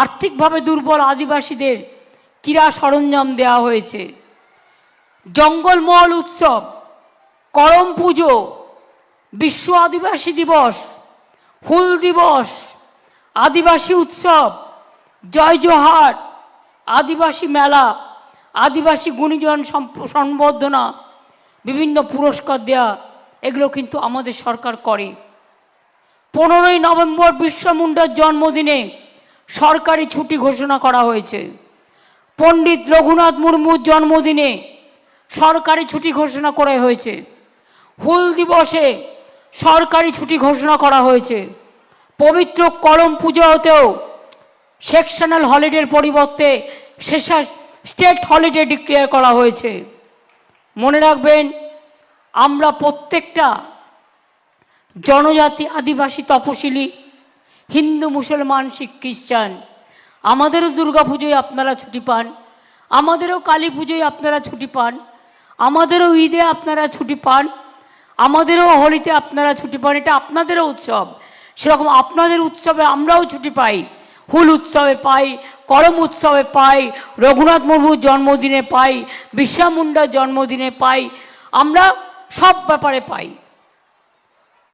আর্থিকভাবে দুর্বল আদিবাসীদের ক্রীড়া সরঞ্জাম দেওয়া হয়েছে। জঙ্গলমহল উৎসব, করম পুজো, বিশ্ব আদিবাসী দিবস হুল দিবস, আদিবাসী উৎসব, জয় জোহার, আদিবাসী মেলা, আদিবাসী গুণীজন সম্বর্ধনা বিভিন্ন পুরস্কার দেয়া, এগুলো কিন্তু আমাদের সরকার করে। পনেরোই নভেম্বর বিরসা মুন্ডার জন্মদিনে সরকারি ছুটি ঘোষণা করা হয়েছে। পণ্ডিত রঘুনাথ মুর্মুর জন্মদিনে সরকারি ছুটি ঘোষণা করা হয়েছে। হুল দিবসে সরকারি ছুটি ঘোষণা করা হয়েছে। পবিত্র করম পুজোতেও সেকশনাল হলিডের পরিবর্তে শেষা স্টেট হলিডে ডিক্লেয়ার করা হয়েছে। মনে রাখবেন, আমরা প্রত্যেকটা জনজাতি আদিবাসী তপশিলি হিন্দু, মুসলমান, শিখ, খ্রিস্টান। আমাদেরও দুর্গা পুজোয় আপনারা ছুটি পান। আমাদেরও কালী পুজোয় আপনারা ছুটি পান। আমাদেরও ঈদে আপনারা ছুটি পান। আমাদেরও হোলিতে আপনারা ছুটি পান। এটা আপনাদেরও উৎসব। সেরকম আপনাদের উৎসবে আমরাও ছুটি পাই। হুল উৎসবে পাই, করম উৎসবে পাই, রঘুনাথ মুর্মুর জন্মদিনে পাই বিশ্বা মুন্ডার জন্মদিনে পাই। আমরা সব ব্যাপারে পাই।